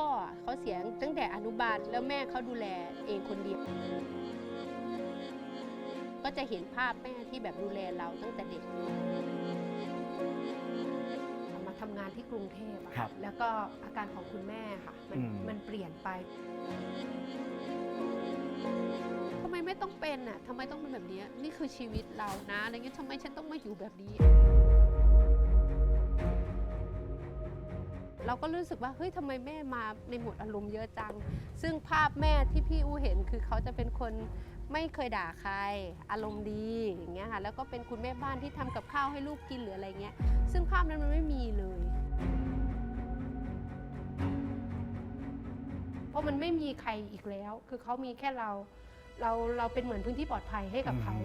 พ่อเขาเสียตั้งแต่อนุบาลแล้วแม่เขาดูแลเองคนเดียว ก็จะเห็นภาพแม่ที่แบบดูแลเราตั้งแต่เด็ก มาทำงานที่กรุงเทพอะครับแล้วก็อาการของคุณแม่ค่ะ มันอืม มันเปลี่ยนไปทำไมไม่ต้องเป็นอะทำไมต้องเป็นแบบนี้นี่คือชีวิตเรานะอะไรเงี้ยทำไมฉันต้องมาอยู่แบบนี้ เราก็รู้สึกว่าเฮ้ยทำไมแม่มาในหมดอารมณ์เยอะจัง ซึ่งภาพแม่ที่พี่อู้เห็นคือเขาจะเป็นคนไม่เคยด่าใคร อารมณ์ดีอย่างเงี้ยค่ะแล้วก็เป็นคุณแม่บ้านที่ทำกับข้าวให้ลูกกินหรืออะไรเงี้ย ซึ่งภาพนั้นมันไม่มีเลยเพราะมันไม่มีใครอีกแล้ว คือเขามีแค่เรา เราเราเป็นเหมือนพื้นที่ปลอดภัยให้กับเขา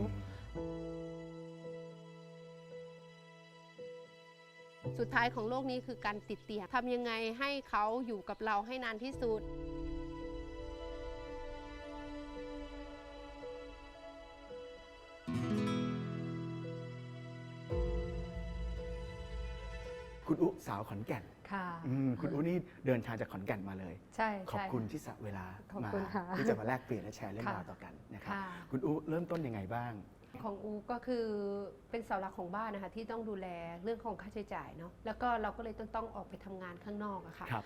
สุดท้ายของโลกนี้คือการติดเตียงทำยังไงให้เขาอยู่กับเราให้นานที่สุดคุณอุสาวขอนแก่นค่ะอืมคุณอุนี่เดินทางจากขอนแก่นมาเลย ใช่ ขอบใช่คุณที่สละเวลาขอบมาคุณค่ะที่จะมาแลกเปลี่ยนและแชร์เรื่องค่ะราวต่อกันนะครับค่ะคุณอุเริ่มต้นยังไงบ้าง ของอูก็คือเป็นเสาหลักของบ้านนะคะที่ต้องดูแลเรื่องของค่าใช้จ่ายเนาะแล้วก็เราก็เลยต้องต้องออกไปทำงานข้างนอกอะค่ะ ครับ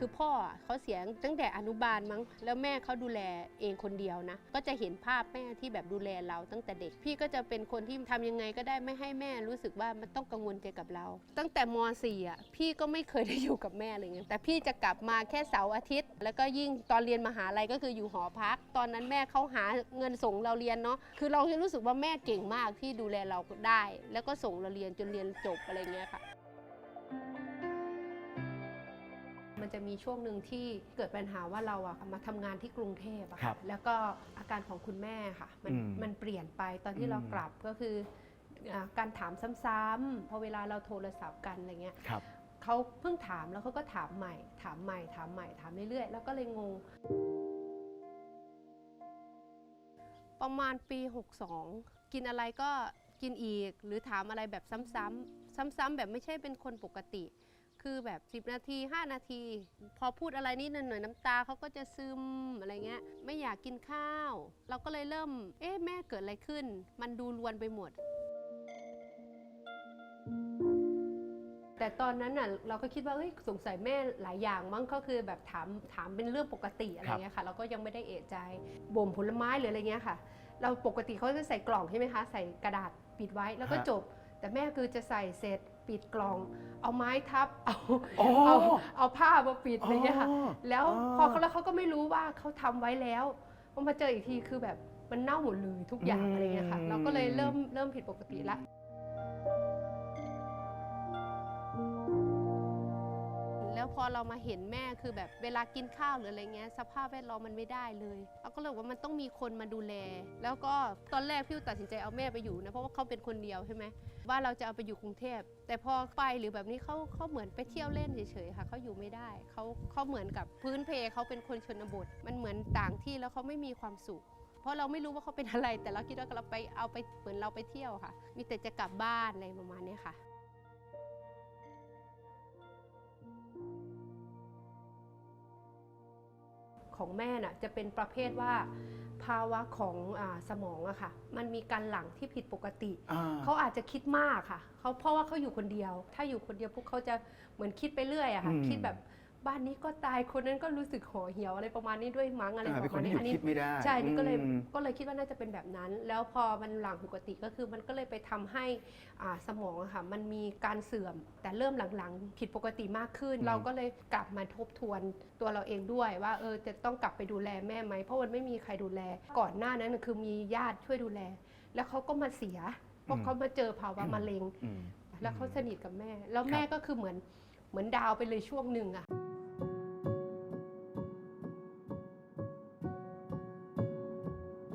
คือพ่อเขาเสียตั้งแต่อนุบาลมั้ง แล้วแม่เขาดูแลเองคนเดียวนะ ก็จะเห็นภาพแม่ที่แบบดูแลเราตั้งแต่เด็ก พี่ก็จะเป็นคนที่ทำยังไงก็ได้ไม่ให้แม่รู้สึกว่ามันต้องกังวลใจกับเรา ตั้งแต่ม .4 อะพี่ก็ไม่เคยได้อยู่กับแม่เลยไงแต่พี่จะกลับมาแค่เสาร์อาทิตย์ แล้วก็ยิ่งตอนเรียนมหาลัยก็คืออยู่หอพัก ตอนนั้นแม่เขาหาเงินส่งเราเรียนเนาะคือเราจะรู้สึกว่าแม่เก่งมากที่ดูแลเราได้ แล้วก็ส่งเราเรียนจนเรียนจบอะไรเงี้ยค่ะ จะมีช่วงหนึ่งที่เกิดปัญหาว่าเราอะมาทำงานที่กรุงเทพอะครัค่ะบแล้วก็อาการของคุณแม่ค่ะ มันอืมมันเปลี่ยนไปตอนที่อืมเรากลับก็คืออ่าการถามซ้ำๆพอเวลาเราโทรศัพท์กันอะไรเงี้ยครับเขาเพิ่งถามแล้วเขาก็ถามใหม่ ถามใหม่ ถามใหม่ ถามเรื่อยๆ แล้วก็เลยงง ประมาณปี 62 กินอะไรก็กินอีก หรือถามอะไรแบบซ้ำๆซ้ำๆแบบไม่ใช่เป็นคนปกติ คือแบบ 10 นาที 5 นาที พอพูดอะไรนิดหน่อยน้ำตาเขาก็จะซึมอะไรเงี้ย ไม่อยากกินข้าว เราก็เลยเริ่ม เอ๊ะ แม่เกิดอะไรขึ้น มันดูรวนไปหมด แต่ตอนนั้นน่ะเราก็คิดว่าเอ้ยสงสัยแม่หลายอย่างมั้งก็คือแบบถามถามเป็นเรื่องปกติอะไรเงี้ยค่ะ เราก็ยังไม่ได้เอะใจบ่มผลไม้หรืออะไรเงี้ยค่ะ เราปกติเขาจะใส่กล่องใช่ไหมคะ ใส่กระดาษปิดไว้แล้วก็ฮะจบ แต่แม่คือจะใส่เสร็จ ปิดกล่อง เอาไม้ทับเอาอ๋อเอาเอาผ้ามาปิดอะไรเงี้ยค่ะอ๋อแล้วอ๋อ พอเขาแล้วเขาก็ไม่รู้ว่าเขาทำไว้แล้วพอมาเจออีกทีคือแบบมันเน่าหมดเลยทุกอย่างอะไรเงี้ยค่ะ เราก็เลยเริ่มเริ่มผิดปกติละ พอเรามาเห็นแม่คือแบบเวลากินข้าวหรืออะไรเงี้ยสภาพแวดล้อมมันไม่ได้เลยเราก็เลยว่ามันต้องมีคนมาดูแล แล้วก็ตอนแรกพี่ตัดสินใจเอาแม่ไปอยู่นะเพราะว่าเขาเป็นคนเดียวใช่ไหมว่าเราจะเอาไปอยู่กรุงเทพ แต่พอไปหรือแบบนี้เขาเขาเหมือนไปเที่ยวเล่นเฉยๆค่ะเขาอยู่ไม่ได้เขาเขาเหมือนกับพื้นเพเขาเป็นคนชนบท มันเหมือนต่างที่แล้วเขาไม่มีความสุขเพราะเราไม่รู้ว่าเขาเป็นอะไร แต่เราคิดว่าเราไปเอาไปเหมือนเราไปเที่ยวค่ะ มีแต่จะกลับบ้านอะไรประมาณนี้ค่ะ ของแม่น่ะจะเป็นประเภทว่าภาวะของอาสมองอะค่ะ มันมีการหลั่งที่ผิดปกติอ่าเขาอาจจะคิดมากค่ะเขาเพราะว่าเขาอยู่คนเดียว ถ้าอยู่คนเดียวพวกเขาจะเหมือนคิดไปเรื่อยอะค่ะอืมคิดแบบ บ้านนี้ก็ตายคนนั้นก็รู้สึกห่อเหี่ยวอะไรประมาณนี้ด้วยมั้งอะไรอ่าปเป็นระคมาณนที่นี้หยุดคิดไม่ได้ใช่นี่ก็เลยอืมก็เลยคิดว่าน่าจะเป็นแบบนั้น แล้วพอมันหลังปกติก็คือมันก็เลยไปทำให้อ่าสมองอะค่ะมันมีการเสื่อม แต่เริ่มหลังๆ ผิดปกติมากขึ้นอืมเราก็เลยกลับมาทบทวนตัวเราเองด้วยว่าเออจะต้องกลับไปดูแลแม่ไหมเพราะมันไม่มีใครดูแล ก่อนหน้านั้นคือมีญาติช่วยดูแล แล้วเขาก็มาเสียเพราะเขามาเจอภาวะมะเร็งอืมแล้วเขาสนิทกับแม่ แล้วแม่ก็คือเหมือนเหมือนดาวไปเลยช่วงหนึ่งอะ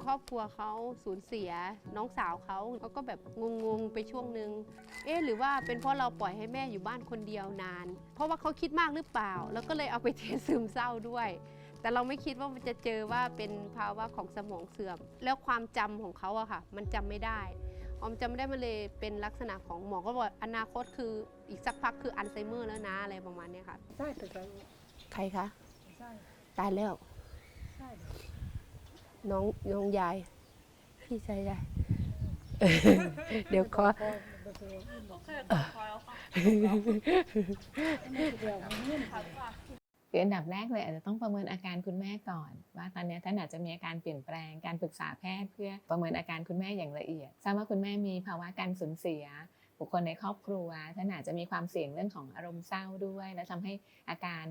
ครอบครัวเขาสูญเสียน้องสาวเขาเขาก็แบบงงๆไปช่วงหนึ่งเอ๊ะหรือว่าเป็นเพราะเราปล่อยให้แม่อยู่บ้านคนเดียวนาน เพราะว่าเขาคิดมากหรือเปล่า แล้วก็เลยเอาไปเทซึมเศร้าด้วย แต่เราไม่คิดว่ามันจะเจอว่าเป็นภาวะของสมองเสื่อม แล้วความจำของเขาอะค่ะ มันจำไม่ได้ออมจะไม่ได้มาเลยเป็นลักษณะของหมอก็บอกอนาคตคืออีกสักพักคืออัลไซเมอร์แล้วนะอะไรประมาณเนี้ยค่ะได้แต่ก็ใครคะใช่ตายแล้วใช่ น้องน้องยาย พี่ชายยาย เดี๋ยวขอพอเคยต่อคอยแล้วค่ะไม่เดียวมันค่ะค่ะคืออันดับแรกเลยอาจจะต้องประเมินอาการคุณแม่ก่อน ว่าตอนนี้ท่านอาจจะมีอาการเปลี่ยนแปลงการปรึกษาแพทย์เพื่อประเมินอาการคุณแม่อย่างละเอียดทราบว่าคุณแม่มีภาวะการสูญเสีย บุคคลในครอบครัวท่านอาจจะมีความเสี่ยงเรื่องของอารมณ์เศร้าด้วย และทำให้อาการ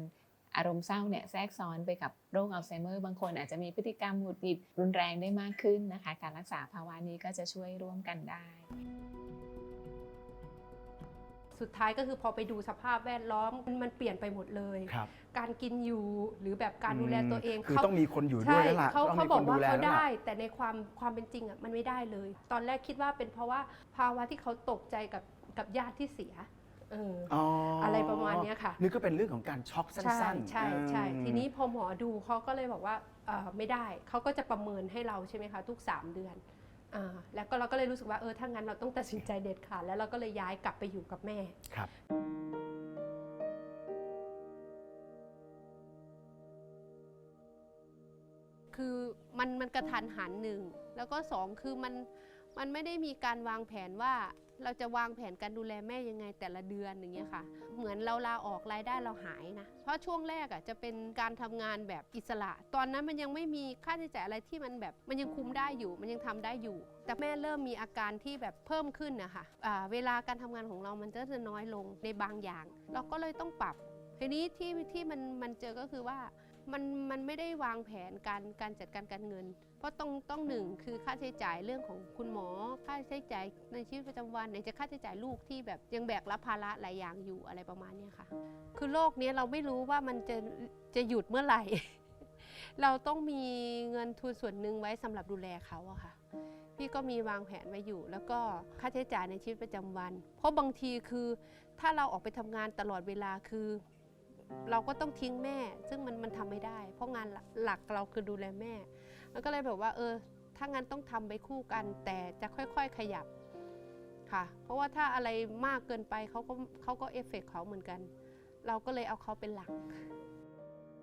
อารมณ์เศร้าเนี่ยแทรกซ้อนไปกับโรคอัลไซเมอร์บางคนอาจจะมีพฤติกรรมหงุดหงิดรุนแรงได้มากขึ้นนะคะ การรักษาภาวะนี้ก็จะช่วยร่วมกันได้ สุดท้ายก็คือพอไปดูสภาพแวดล้อมมันมันเปลี่ยนไปหมดเลย ครับ การกินอยู่หรือแบบการดูแลตัวเองคือเขา ต้องมีคนอยู่ด้ใช่วยแล้วล่ะเขาต้องเขามีบคอนกดูว่าแลเขาแล้วล่ะได้ แต่ในความความเป็นจริงอะมันไม่ได้เลย ตอนแรกคิดว่าเป็นเพราะว่าภาวะที่เขาตกใจกับกับญาติที่เสีย เอออ๋อออะไรประมาณเนี้ยค่ะนี่ก็เป็นเรื่องของการช็อกใช่สั้นๆ ใช่ใช่อืมทีนี้พอหมอดูเขาก็เลยบอกว่าเอ่อไม่ได้เขาก็จะประเมินให้เราใช่ไหมคะทุก 3 เดือนอ่าแล้วก็เราก็เลยรู้สึกว่าเออถ้างั้นเราต้องตัดสินใจเด็ดขาดแล้วเราก็เลยย้ายกลับไปอยู่กับแม่ครับคือมันมันกระทันหันหนึ่งแล้วก็สองคือมันมันไม่ได้มีการวางแผนว่า เราจะวางแผนการดูแลแม่ยังไงแต่ละเดือนอย่างเงี้ยค่ะ เหมือนเราลาออกรายได้เราหายนะ เพราะช่วงแรกอะจะเป็นการทำงานแบบอิสระ ตอนนั้นมันยังไม่มีค่าใช้จ่ายอะไรที่มันแบบมันยังคุมได้อยู่ มันยังทำได้อยู่ แต่แม่เริ่มมีอาการที่แบบเพิ่มขึ้นนะคะอ่าเวลาการทำงานของเรามันจะจะน้อยลงในบางอย่าง เราก็เลยต้องปรับทีนี้ที่ที่มันมันเจอก็คือว่ามันมันไม่ได้วางแผนการการจัดการการเงิน ราะต้องต้องหนึ่งคือค่าใช้จ่ายเรื่องของคุณหมอ ค่าใช้จ่ายในชีวิตประจำวันไหนจะค่าใช้จ่ายลูกที่แบบยังแบกรับภาระหลายอย่างอยู่อะไรประมาณนี้ค่ะ คือโลกนี้เราไม่รู้ว่ามันจะจะหยุดเมื่อไหร่ เราต้องมีเงินทุนส่วนหนึ่งไว้สำหรับดูแลเขาอะค่ะ พี่ก็มีวางแผนไว้อยู่ แล้วก็ค่าใช้จ่ายในชีวิตประจำวัน เพราะบางทีคือถ้าเราออกไปทำงานตลอดเวลาคือเราก็ต้องทิ้งแม่ ซึ่งมันมันทำไม่ได้ เพราะงานหลักเราคือดูแลแม่ แล้วก็เลยแบบว่าเออถ้างั้นต้องทำไปคู่กัน แต่จะค่อย ๆขยับค่ะ เพราะว่าถ้าอะไรมากเกินไปเขาก็เขาก็เอฟเฟกเขาเหมือนกัน เราก็เลยเอาเขาเป็นหลัก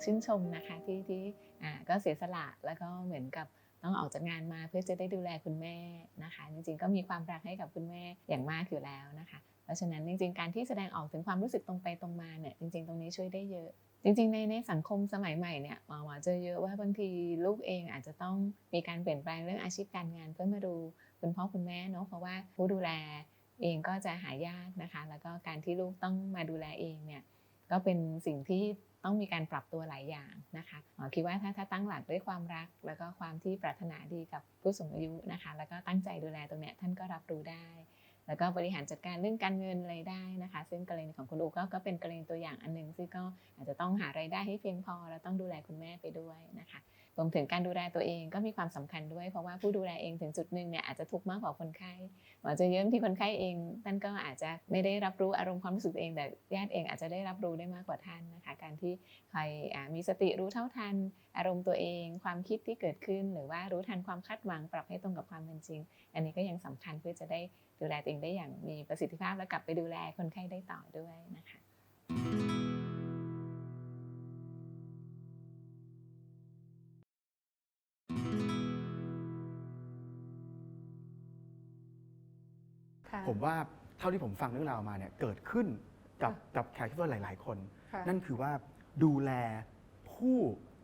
ชื่นชมนะคะที่ที่อ่าก็เสียสละแล้วก็เหมือนกับ ต้องออกจากงานมาเพื่อจะได้ดูแลคุณแม่นะคะ จริงๆก็มีความรักให้กับคุณแม่อย่างมากอยู่แล้วนะคะ เพราะฉะนั้นจริง ๆ การที่แสดงออกถึงความรู้สึกตรงไปตรงมาเนี่ยจริง ๆ ตรงนี้ช่วยได้เยอะ จริง ๆ ในในสังคมสมัยใหม่เนี่ยหมอหมอเจอเยอะว่าบางทีลูกเองอาจจะต้องมีการเปลี่ยนแปลงเรื่องอาชีพการงานเพื่อมาดูคุณพ่อคุณแม่เนาะเพราะว่าผู้ดูแลเองก็จะหายากนะคะ แล้วก็การที่ลูกต้องมาดูแลเองเนี่ยก็เป็นสิ่งที่ ต้องมีการปรับตัวหลายอย่างนะคะหมอคิดว่าถ้าถ้าตั้งหลักด้วยความรัก แล้วก็ความที่ปรารถนาดีกับผู้สูงอายุนะคะ แล้วก็ตั้งใจดูแลตรงเนี้ยท่านก็รับรู้ได้ แล้วก็บริหารจัดการเรื่องการเงินอะไรได้นะคะ ซึ่งกรณีของคุณอูก็ก็เป็นกรณีตัวอย่างอันหนึ่งซึ่งก็อาจจะต้องหารายได้ให้เพียงพอ แล้วต้องดูแลคุณแม่ไปด้วยนะคะ รวมถึงการดูแลตัวเองก็มีความสำคัญด้วย เพราะว่าผู้ดูแลเองถึงจุดหนึ่งเนี่ยอาจจะทุกข์มากกว่าคนไข้หมอเจะเยอะที่คนไข้เองท่านก็อาจจะไม่ได้รับรู้อารมณ์ความรู้สึกเอง แต่ญาติเองอาจจะได้รับรู้ได้มากกว่าท่านนะคะ การที่คอ่ามีสติรู้เท่าทัน อารมณ์ตัวเอง ความคิดที่เกิดขึ้น หรือว่ารู้ทันความคาดหวังปรับให้ตรงกับความเป็นจริง อันนี้ก็ยังสำคัญเพื่อจะได้ดูแลตัวเองได้อย่างมีประสิทธิภาพและกลับไปดูแลคนไข้ได้ต่อด้วยนะคะ ผมว่าเท่าที่ผมฟังเรื่องราวมาเนี่ยเกิดขึ้นกับค่ะกับแขกที่ว่าหลาย ๆ คน ค่ะนั่นคือว่าดูแลผู้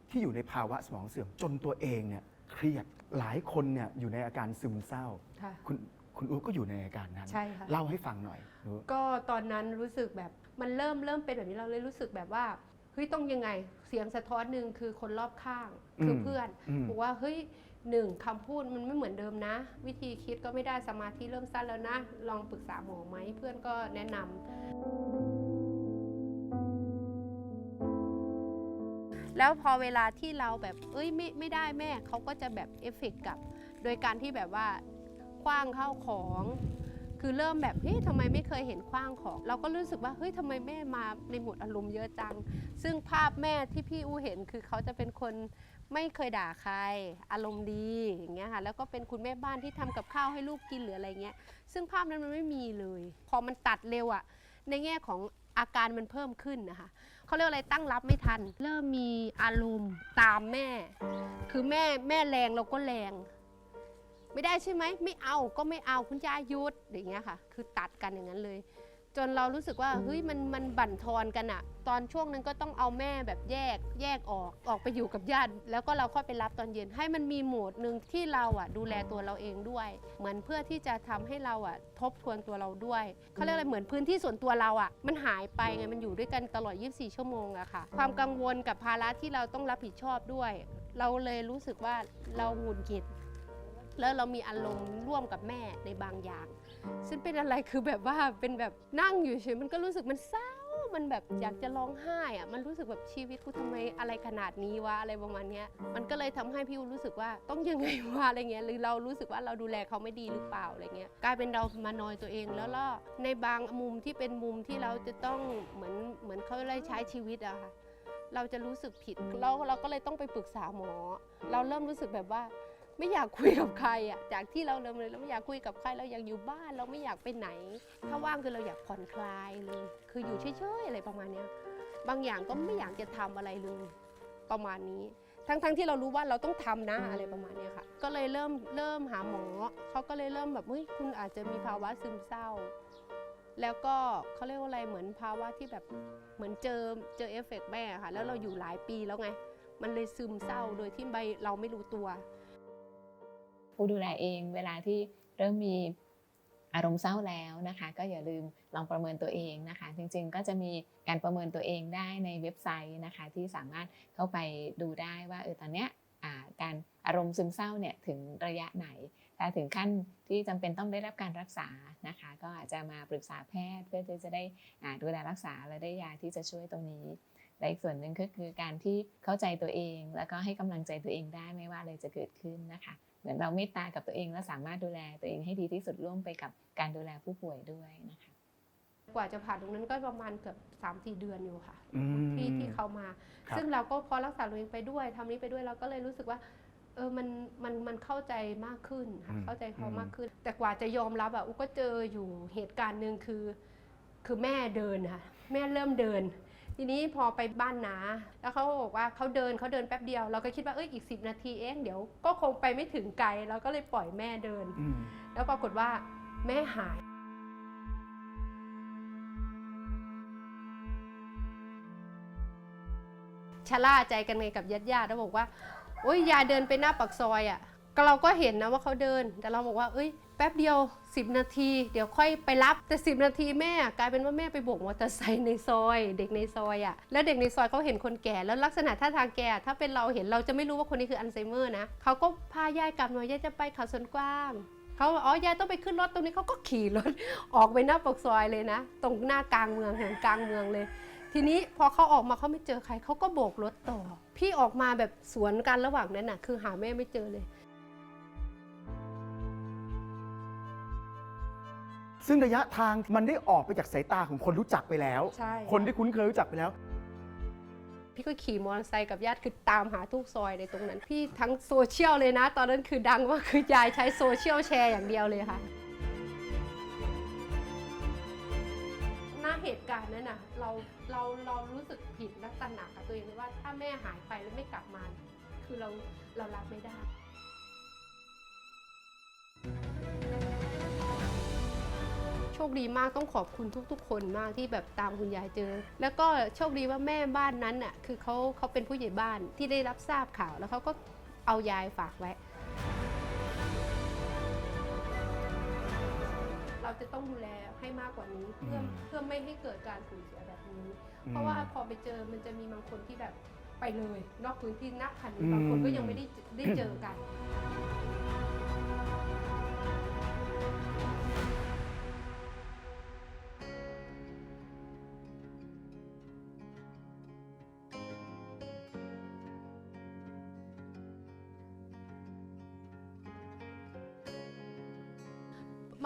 ที่อยู่ในภาวะสมองเสื่อมจนตัวเองเนี่ยเครียดหลายคนเนี่ยอยู่ในอาการซึมเศร้า ค่ะ คุณคุณอุ๊ก็อยู่ในอาการนั้นใช่ค่ะ เล่าให้ฟังหน่อยรู้ก็ตอนนั้นรู้สึกแบบมันเริ่มเริ่มเป็นแบบนี้เราเลยรู้สึกแบบว่าเฮ้ยต้องยังไง เสียงสะท้อนหนึ่งคือคนรอบข้างคือเพื่อน ม บอกว่าเฮ้ย หนึ่งคำพูดมันไม่เหมือนเดิมนะ วิธีคิดก็ไม่ได้สมาธิเริ่มสั้นแล้วนะ ลองปรึกษาหมอไหมเพื่อนก็แนะนำแล้วพอเวลาที่เราแบบเอ้ยไม่ไม่ได้แม่เขาก็จะแบบเอฟเฟกต์กลับ โดยการที่แบบว่าคว้างเข้าของคือเริ่มแบบเฮ้ยทำไมไม่เคยเห็นคว้างของ เราก็รู้สึกว่าเฮ้ยทำไมแม่มาในหมดอารมณ์เยอะจัง ซึ่งภาพแม่ที่พี่อู้เห็นคือเขาจะเป็นคน ไม่เคยด่าใคร อารมณ์ดีอย่างเงี้ยค่ะ แล้วก็เป็นคุณแม่บ้านที่ทำกับข้าวให้ลูกกินหรืออะไรเงี้ย ซึ่งภาพนั้นมันไม่มีเลย พอมันตัดเร็วอะในแง่ของอาการมันเพิ่มขึ้นนะคะเขาเรียกอะไรตั้งรับไม่ทัน เริ่มมีอารมณ์ตามแม่ คือแม่แม่แรงเราก็แรง ไม่ได้ใช่ไหมไม่เอาก็ไม่เอาคุณยายหยุดอย่างเงี้ยค่ะ คือตัดกันอย่างนั้นเลย จนเรารู้สึกว่าเฮ้ยมันมันบั่นทอนกันอะตอนช่วงนั้นก็ต้องเอาแม่แบบแยกแยกออกออกไปอยู่กับญาติแล้วก็เราค่อยไปรับตอนเย็น ให้มันมีโหมดหนึ่งที่เราอะดูแลตัวเราเองด้วย เหมือนเพื่อที่จะทำให้เราอะทบทวนตัวเราด้วยเขาเรียกอะไรเหมือนพื้นที่ส่วนตัวเราอะมันหายไปไงมันอยู่ด้วยกันตลอด 24 ชั่วโมงอะค่ะ ความกังวลกับภาระที่เราต้องรับผิดชอบด้วย เราเลยรู้สึกว่าเราหงุดหงิดแล้วเรามีอารมณ์ร่วมกับแม่ในบางอย่าง ซึ่งเป็นอะไรคือแบบว่าเป็นแบบนั่งอยู่เฉยมันก็รู้สึกมันเศร้ามันแบบอยากจะร้องไห้อะมันรู้สึกแบบชีวิตกูทำไมอะไรขนาดนี้วะอะไรประมาณเนี้ยมันก็เลยทำให้พี่อูรู้สึกว่าต้องยังไงวะอะไรเงี้ยหรือเรารู้สึกว่าเราดูแลเขาไม่ดีหรือเปล่าอะไรเงี้ยกลายเป็นเรามานอยตัวเองแล้วก็ในบางมุมที่เป็นมุมที่เราจะต้องเหมือนเหมือนเขาเลยใช้ชีวิตอะค่ะ เราจะรู้สึกผิดเราเราก็เลยต้องไปปรึกษาหมอ เราเริ่มรู้สึกแบบว่า ไม่อยากคุยกับใครอะจากที่เราเริ่มเลยเราไม่อยากคุยกับใครเราอยากอยู่บ้านเราไม่อยากไปไหน ถ้าว่างคือเราอยากผ่อนคลายเลย คืออยู่เฉยๆอะไรประมาณเนี้ยบางอย่างก็ไม่อยากจะทำอะไรเลยประมาณนี้ ทั้งๆที่เรารู้ว่าเราต้องทำนะอะไรประมาณเนี้ยค่ะ ก็เลยเริ่มเริ่มหาหมอเขาก็เลยเริ่มแบบเฮ้ยคุณอาจจะมีภาวะซึมเศร้า แล้วก็เขาเรียกว่าอะไรเหมือนภาวะที่แบบเหมือนเจอเจอเอฟเฟกต์แม่ค่ะ แล้วเราอยู่หลายปีแล้วไง มันเลยซึมเศร้าโดยที่ใบเราไม่รู้ตัว ผู้ดูแลเองเวลาที่เริ่มมีอารมณ์เศร้าแล้วนะคะ ก็อย่าลืมลองประเมินตัวเองนะคะ จริงๆ ก็จะมีการประเมินตัวเองได้ในเว็บไซต์นะคะ ที่สามารถเข้าไปดูได้ว่าเออตอนเนี้ยการอารมณ์ซึมเศร้าเนี่ยถึงระยะไหนถ้าถึงขั้นที่จำเป็นต้องได้รับการรักษานะคะ ก็อาจจะมาปรึกษาแพทย์เพื่อที่จะได้ดูแลรักษาและได้ยาที่จะช่วยตรงนี้และอีกส่วนหนึ่งก็คือการที่เข้าใจตัวเอง แล้วก็ให้กำลังใจตัวเองได้ไม่ว่าอะไรจะเกิดขึ้นนะคะ มือนเราเมตตากับตัวเองและสามารถดูแลตัวเองให้ดีที่สุดร่วมไปกับการดูแลผู้ป่วยด้วยนะคะกว่าจะผ่านตรงนั้นก็ประมาณเกือบสามสี่เดือนอยู่ค่ะ อืม ที่ที่เขามา ครับ ซึ่งเราก็พอรักษาตัวเองไปด้วยทำนี้ไปด้วยเราก็เลยรู้สึกว่าเออมันมันมันเข้าใจมากขึ้นค่ะอืมเข้าใจเขาอืมมากขึ้น แต่กว่าจะยอมรับอะอุก็เจออยู่เหตุการณ์หนึ่งคือ คือแม่เดินค่ะ แม่เริ่มเดิน ทีนี้พอไปบ้านนาแล้วเขาบอกว่าเขาเดินเขาเดินแป๊บเดียว เราก็คิดว่าเอ้ยอีกสินาทีเองเดี๋ยวก็คงไปไม่ถึงไกลเราก็เลยปล่อยแม่เดินอืมแล้วปรากฏว่าแม่หายชะล่าใจกันไงกับญาติญาติๆแล้วบอกว่าโอ้ยยายเดินไปหน้าปากซอยอะ่ะ ก็เราก็เห็นนะว่าเขาเดิน แต่เราบอกว่า เอ้ยแป๊บเดียว 10 นาที เดี๋ยวค่อยไปรับแต่ 10 นาทีแม่กลายเป็นว่าแม่ไปโบกมอเตอร์ไซค์ในซอย เด็กในซอยอะ่ะแล้วเด็กในซอยเขาเห็นคนแก่แล้วลักษณะท่าทางแก่ถ้าเป็นเราเห็นเราจะไม่รู้ว่าคนนี้คืออัลไซเมอร์นะเขาก็พายายกลับหน่อยยายจะไปเขาสวนกว้างเขาอกอ๋อยายต้องไปขึ้นรถตรงนี้เขาก็ขี่รถออกไปหน้าปากซอยเลยนะ ตรงหน้ากลางเมืองถนนกลางเมืองเลย ทีนี้พอเขาออกมาเขาไม่เจอใครเขาก็โบกรถต่อ พี่ออกมาแบบสวนกันระหว่างนั้นน่ะ คือหาแม่ไม่เจอเลย ซึ่งระยะทางมันได้ออกไปจากสายตาของคนรู้จักไปแล้ว ใช่ คนที่คุ้นเคยรู้จักไปแล้ว พี่ก็ขี่มอเตอร์ไซค์กับญาติคือตามหาทุกซอยในตรงนั้น พี่ทั้งโซเชียลเลยนะ ตอนนั้นคือดังว่ากคือยายใช้โซเชียลแชร์อย่างเดียวเลยค่ะหน้าเหตุการณ์นั้นน่ะเราเราเรารู้สึกผิดและตระหนักกับตัวเองเลยว่าถ้าแม่หายไปแล้วไม่กลับมา คือเราเรารับไม่ได้ โชคดีมากต้องขอบคุณทุกๆ คนมากที่แบบตามคุณยายเจอ แล้วก็โชคดีว่าแม่บ้านนั้นน่ะคือเขาเขาเป็นผู้ใหญ่บ้านที่ได้รับทราบข่าวแล้วเขาก็เอายายฝากไว้ เราจะต้องดูแลให้มากกว่านี้เพื่ออืมเพื่อไม่ให้เกิดการสูญเสียแบบนี้อืมเพราะว่าพอไปเจอมันจะมีบางคนที่แบบไปเลย นอกพื้นที่นับพันอืมบางคนก็ยังไม่ได้ได้เจอกัน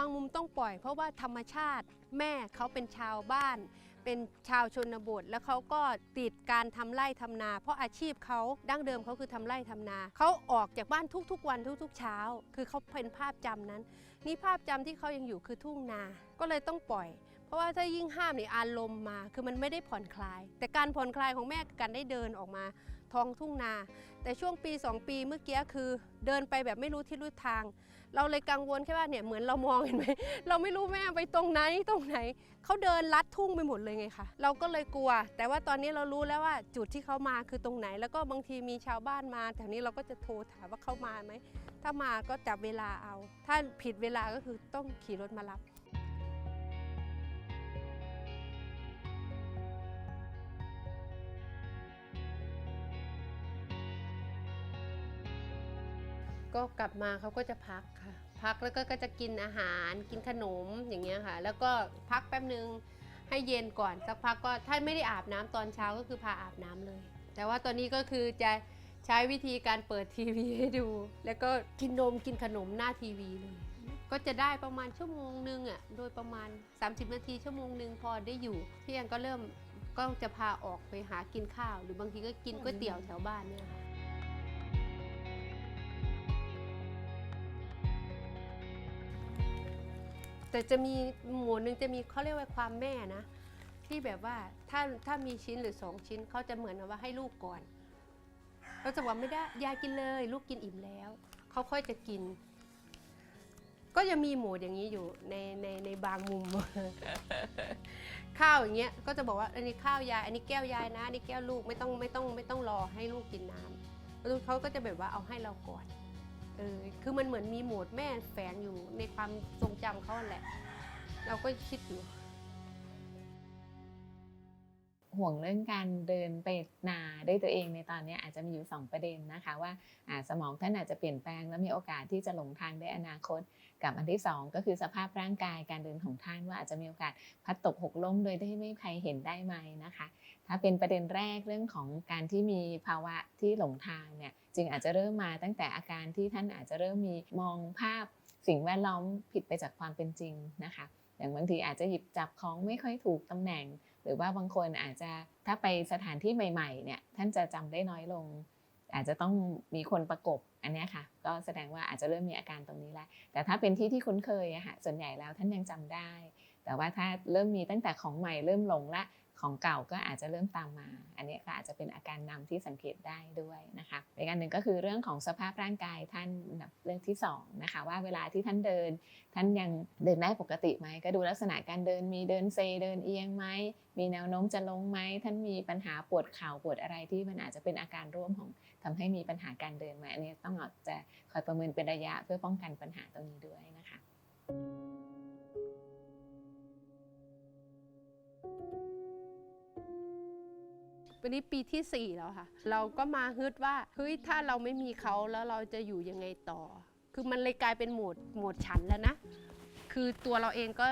างมุมต้องปล่อย เพราะว่าธรรมชาติแม่เขาเป็นชาวบ้าน เป็นชาวชนบท แล้วเขาก็ติดการทำไร่ทำนา เพราะอาชีพเขาดั้งเดิมเขาคือทำไร่ทำนาเขาออกจากบ้านทุกๆ วันทุกๆ เช้า คือเขาเป็นภาพจำนั้น นี่ภาพจำที่เขายังอยู่คือทุ่งนา ก็เลยต้องปล่อย เพราะว่าถ้ายิ่งห้ามเนี่ยอารมณ์มา คือมันไม่ได้ผ่อนคลาย แต่การผ่อนคลายของแม่การได้เดินออกมาท้องทุ่งนา แต่ช่วงปี 2 ปีเมื่อกี้คือเดินไปแบบไม่รู้ทิศรู้ทาง เราเลยกังวลแค่ว่าเนี่ยเหมือนเรามองเห็นไหมเราไม่รู้แม่ไปตรงไหนตรงไหนเขาเดินลัดทุ่งไปหมดเลยไงคะเราก็เลยกลัว แต่ว่าตอนนี้เรารู้แล้วว่าจุดที่เขามาคือตรงไหน แล้วก็บางทีมีชาวบ้านมาแถวนี้เราก็จะโทรถามว่าเขามาไหมถ้ามาก็จับเวลาเอา ถ้าผิดเวลาก็คือต้องขี่รถมารับ ก็กลับมาเขาก็จะพักค่ะ พักแล้วก็ก็จะกินอาหารกินขนมอย่างเงี้ยค่ะ แล้วก็พักแป๊บนึงให้เย็นก่อนสักพักก็ถ้าไม่ได้อาบน้ำตอนเช้าก็คือพาอาบน้ำเลย แต่ว่าตอนนี้ก็คือจะใช้วิธีการเปิดทีวีให้ดู แล้วก็กินนมกินขนมหน้าทีวีเลยก็จะได้ประมาณชั่วโมงนึงอะโดยประมาณ 30 นาทีชั่วโมงหนึ่งพอได้อยู่พี่ยงก็เริ่มก็จะพาออกไปหากินข้าว หรือบางทีก็กินก๋วยเตี๋ยวแถวบ้านเนี่ยค่ะ แต่จะมีหมวดหนึ่งจะมีเขาเรียกว่าความแม่นะ ที่แบบว่าถ้าถ้ามีชิ้นหรือสองชิ้นเขาจะเหมือนกับว่าให้ลูกก่อนเราจะบอกไม่ได้ยายกินเลย ลูกกินอิ่มแล้วเขาค่อยจะกิน ก็จะมีหมูดอย่างนี้อยู่ในในในบางมุม ข้าวอย่างเงี้ยก็จะบอกว่าอันนี้ข้าวยาย อันนี้แก้วยายนะอันนี้แก้วลูกไม่ต้องไม่ต้องไม่ต้องรอให้ลูกกินน้ำแล้วเขาก็จะแบบว่าเอาให้เราก่อน ออคือมันเหมือนมีโหมดแม่แฝงอยู่ในความทรงจำเขาแหละ เราก็คิดอยู่ ห่วงเรื่องการเดินไปนาด้วยตัวเองในตอนนี้อาจจะมีอยู่ 2 ประเด็นนะคะว่าสมองท่านอาจจะเปลี่ยนแปลงและมีโอกาสที่จะหลงทางในอนาคต กับอันที่ 2 ก็คือสภาพร่างกายการเดินของท่านว่าอาจจะมีโอกาสพัดตกหกล้มโดยที่ไม่ใครเห็นได้ไหมนะคะ ถ้าเป็นประเด็นแรกเรื่องของการที่มีภาวะที่หลงทางเนี่ยจึงอาจจะเริ่มมาตั้งแต่อาการที่ท่านอาจจะเริ่มมีมองภาพสิ่งแวดล้อมผิดไปจากความเป็นจริงนะคะอย่างบางทีอาจจะหยิบจับของไม่ค่อยถูกตำแหน่ง หรือว่าบางคนอาจจะถ้าไปสถานที่ใหม่ๆเนี่ยท่านจะจำได้น้อยลง อาจจะต้องมีคนประกบอันนี้ค่ะ ก็แสดงว่าอาจจะเริ่มมีอาการตรงนี้แล้วแต่ถ้าเป็นที่ที่คุ้นเคยอะค่ะส่วนใหญ่แล้วท่านยังจำได้ แต่ว่าถ้าเริ่มมีตั้งแต่ของใหม่เริ่มหลงละ ของเก่าก็อาจจะเริ่มตามมา อันนี้ก็อาจจะเป็นอาการนำที่สังเกตได้ด้วยนะคะอีกอันหนึ่งก็คือเรื่องของสภาพร่างกายท่านเรื่องที่สองนะคะว่าเวลาที่ท่านเดิน ท่านยังเดินได้ปกติไหมก็ดูลักษณะการเดินมีเดินเซเดินเอียงไหมมีแนวโน้มจะลงไหมท่านมีปัญหาปวดเข่าปวดอะไรที่มันอาจจะเป็นอาการร่วมของทำให้มีปัญหาการเดินไหมอันนี้ต้องอาจจะคอยประเมินเป็นระยะเพื่อป้องกันปัญหาตรงนี้ด้วยนะคะ วันนี้ปีที่ 4 แล้วค่ะ เราก็มาฮึดว่าเฮ้ยถ้าเราไม่มีเขาแล้วเราจะอยู่ยังไงต่อ คือมันเลยกลายเป็นโหมดโหมดฉันแล้วนะ คือตัวเราเองก็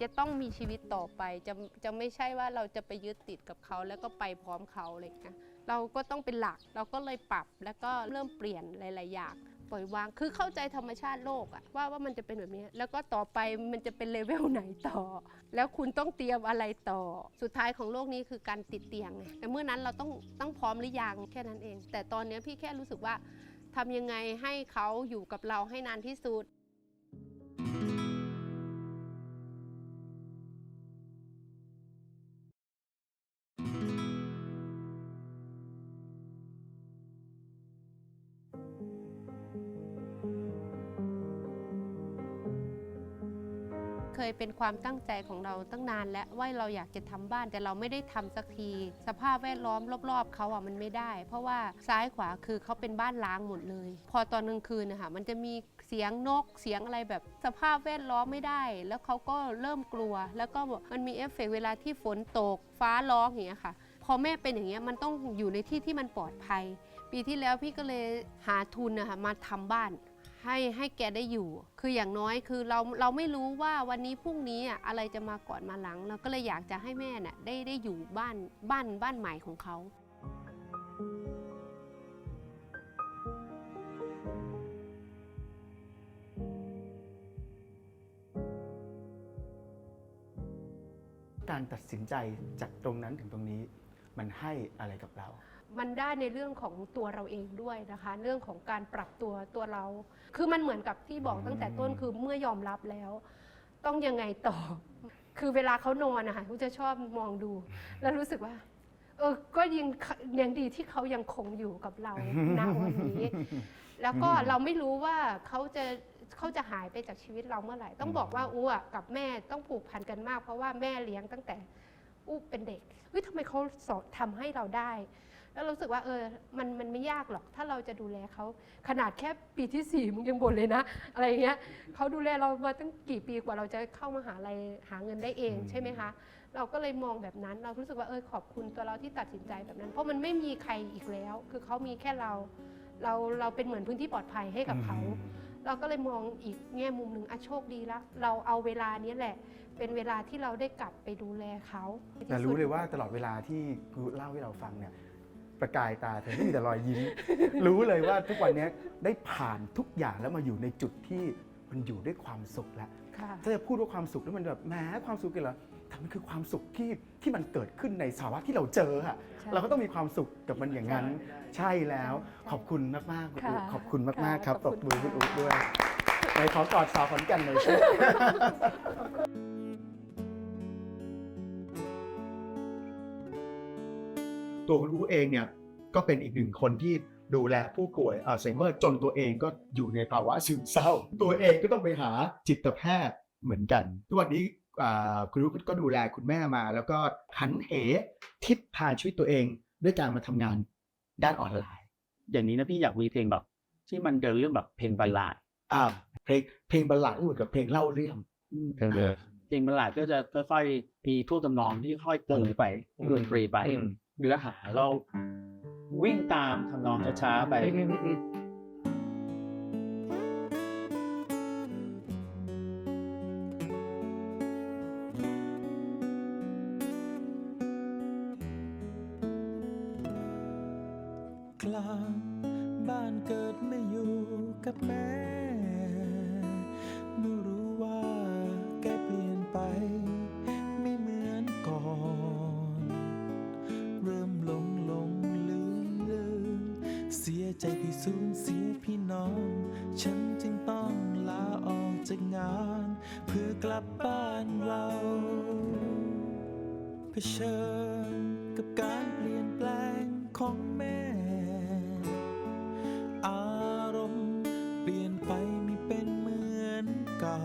จะต้องมีชีวิตต่อไปจะจะไม่ใช่ว่าเราจะไปยึดติดกับเขาแล้วก็ไปพร้อมเขาอะไรอย่างเงี้ยเราก็ต้องเป็นหลักเราก็เลยปรับแล้วก็เริ่มเปลี่ยนหลาย ๆ อย่าง ปล่อยวางคือเข้าใจธรรมชาติโลกอะว่าว่ามันจะเป็นแบบนี้ แล้วก็ต่อไปมันจะเป็นเลเวลไหนต่อ แล้วคุณต้องเตรียมอะไรต่อ สุดท้ายของโลกนี้คือการติดเตียงไงแต่เมื่อนั้นเราต้องต้องพร้อมหรือยังแค่นั้นเอง แต่ตอนนี้พี่แค่รู้สึกว่าทำยังไงให้เขาอยู่กับเราให้นานที่สุด เคยเป็นความตั้งใจของเราตั้งนานแล้วว่าเราอยากจะทำบ้านแต่เราไม่ได้ทำสักที สภาพแวดล้อมรอบๆเขาอะมันไม่ได้ เพราะว่าซ้ายขวาคือเขาเป็นบ้านล้างหมดเลย พอตอนกลางคืนนะคะมันจะมีเสียงนกเสียงอะไรแบบสภาพแวดล้อมไม่ได้ แล้วเขาก็เริ่มกลัว แล้วก็มันมีเอฟเฟกต์เวลาที่ฝนตก ฟ้าร้องอย่างเงี้ยค่ะ พอแม่เป็นอย่างเงี้ยมันต้องอยู่ในที่ที่มันปลอดภัย ปีที่แล้วพี่ก็เลยหาทุนนะคะมาทำบ้าน ให้ให้แกได้อยู่ คืออย่างน้อยคือเราเราไม่รู้ว่าวันนี้พรุ่งนี้อะอะไรจะมาก่อนมาหลัง เราก็เลยอยากจะให้แม่น่ะได้ได้อยู่บ้านบ้านบ้านใหม่ของเขา การตัดสินใจจากตรงนั้นถึงตรงนี้ มันให้อะไรกับเรา มันได้ในเรื่องของตัวเราเองด้วยนะคะ เรื่องของการปรับตัวตัวเรา คือมันเหมือนกับที่บอกตั้งแต่ต้นคือเมื่อยอมรับแล้ว ต้องยังไงต่อ คือเวลาเขานอนนะคะเขาจะชอบมองดู แล้วรู้สึกว่าเออก็ยังยังดีที่เขายังคงอยู่กับเราณวันนี้ แล้วก็เราไม่รู้ว่าเขาจะเขาจะหายไปจากชีวิตเราเมื่อไหร่ ต้องบอกว่าอู้อะกับแม่ต้องผูกพันกันมาก เพราะว่าแม่เลี้ยงตั้งแต่อู้เป็นเด็กเฮ้ยทำไมเขาสอนทำให้เราได้ แล้วรู้สึกว่าเออมันมันไม่ยากหรอก ถ้าเราจะดูแลเขาขนาดแค่ปีที่สี่มึงยังบ่นเลยนะ อะไรอย่างเงี้ยเขาดูแลเรามาตั้งกี่ปีกว่าเราจะเข้ามาหาลัยหาเงินได้เองอืมใช่ไหมคะ เราก็เลยมองแบบนั้น เรารู้สึกว่าเออขอบคุณตัวเราที่ตัดสินใจแบบนั้น เพราะมันไม่มีใครอีกแล้ว คือเขามีแค่เรา เราเราเป็นเหมือนพื้นที่ปลอดภัยให้กับเขาเราก็เลยมองอีกแง่มุมหนึ่งอะโชคดีละเราเอาเวลานี้แหละ เป็นเวลาที่เราได้กลับไปดูแลเขาแต่รู้เลยว่าตลอดเวลาที่ครูเล่าให้เราฟังเนี่ย ประกายตาเธอไม่มีแต่รอยยิ้ม รู้เลยว่าทุกวันเนี้ยได้ผ่านทุกอย่างแล้วมาอยู่ในจุดที่มันอยู่ด้วยความสุขแล้วค่ะถ้าจะพูดว่าความสุขแล้วมันแบบแหม้ความสุขกันเหรอแต่มันคือความสุขที่ที่มันเกิดขึ้นในสภาวะที่เราเจออะใช่เราก็ต้องมีความสุขกับมันอย่างนั้น ใช่แล้ว ขอบคุณมากๆคุณอุ๊ค่ะขอบคุณมาก ๆ ครับค่ะตขบอบคุมือณคุณอุ๊ด้วยในขอกอดสาวขอนแก่นหน่อย ตัวคุณอู้เองเนี่ยก็เป็นอีกหนึ่งคนที่ดูแลผู้ป่วยอัลไซเมอร์จนตัวเองก็อยู่ในภาวะซึมเศร้า ตัวเองก็ต้องไปหาจิตแพทย์เหมือนกัน ทุกวันนี้อ่าคุณรู้ก็ดูแลคุณแม่มา แล้วก็หันเหทิศทางชีวิตตัวเองด้วยการมาทำงานด้านออนไลน์ อย่างนี้นะพี่อยากมีเพลงแบบ ที่มันเดินเรื่องแบบเพลงบัลลาดอ่าเพลงเพลงบัลลาดที่เหมือนกับเพลงเล่าเรื่องเพลงเลยเพลงบัลลาดก็จะค่อยๆมีท่วงทำนองที่ค่อยเติมไปดนตรีไปอืม เนื้อหาเราวิ่งตามทำนองช้าๆไป ผชิญกับการเปลี่ยนแปลงของแม่ อารมณ์เปลี่ยนไปไม่เป็นเหมือนเก่า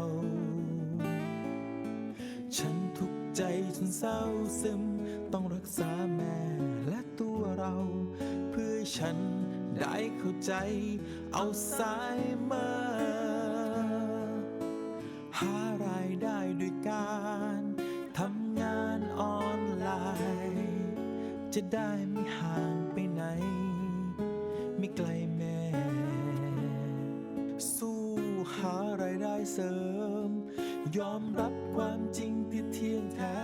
ฉันทุกข์ใจจนเศร้าซึม ต้องรักษาแม่และตัวเรา เพื่อฉันได้เข้าใจ เอาสายมา หารายได้ด้วยการ จะได้ไม่ห่างไปไหน ไม่ไกลแม่ สู้หารายได้เสริม ยอมรับความจริงที่เที่ยงแท้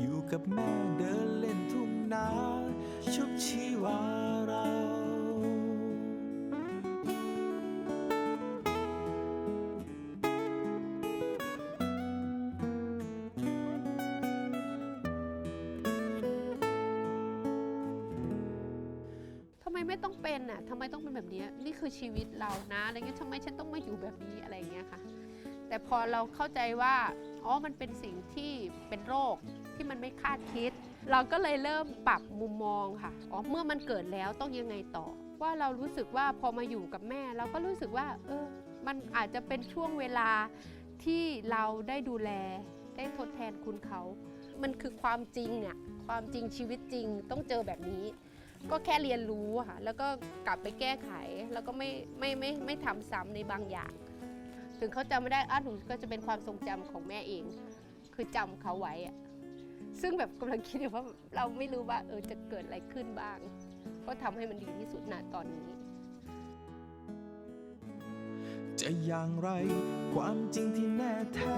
อยู่กับแม่เดินเล่นทุ่งนาชุบชี ไม่ต้องเป็นอะทำไมต้องเป็นแบบนี้นี่คือชีวิตเรานะอะไรเงี้ยทำไมฉันต้องมาอยู่แบบนี้อะไรเงี้ยค่ะ แต่พอเราเข้าใจว่าอ๋อมันเป็นสิ่งที่เป็นโรคที่มันไม่คาดคิด เราก็เลยเริ่มปรับมุมมองค่ะอ๋อเมื่อมันเกิดแล้วต้องยังไงต่อ ว่าเรารู้สึกว่าพอมาอยู่กับแม่ เราก็รู้สึกว่า เออ มันอาจจะเป็นช่วงเวลาที่เราได้ดูแล ได้ทดแทนคุณเขา มันคือความจริงเนี่ยความจริงชีวิตจริงต้องเจอแบบนี้ ก็แค่เรียนรู้ค่ะ แล้วก็กลับไปแก้ไข แล้วก็ไม่ไม่ไม่ไม่ทำซ้ำในบางอย่าง ถึงเขาจำไม่ได้อะหนูก็จะเป็นความทรงจำของแม่เอง คือจำเขาไว้อะซึ่งแบบกำลังคิดอยู่ว่าเราไม่รู้ว่าเออจะเกิดอะไรขึ้นบ้าง ก็ทำให้มันดีที่สุดณตอนนี้ จะอย่างไรความจริงที่แน่แท้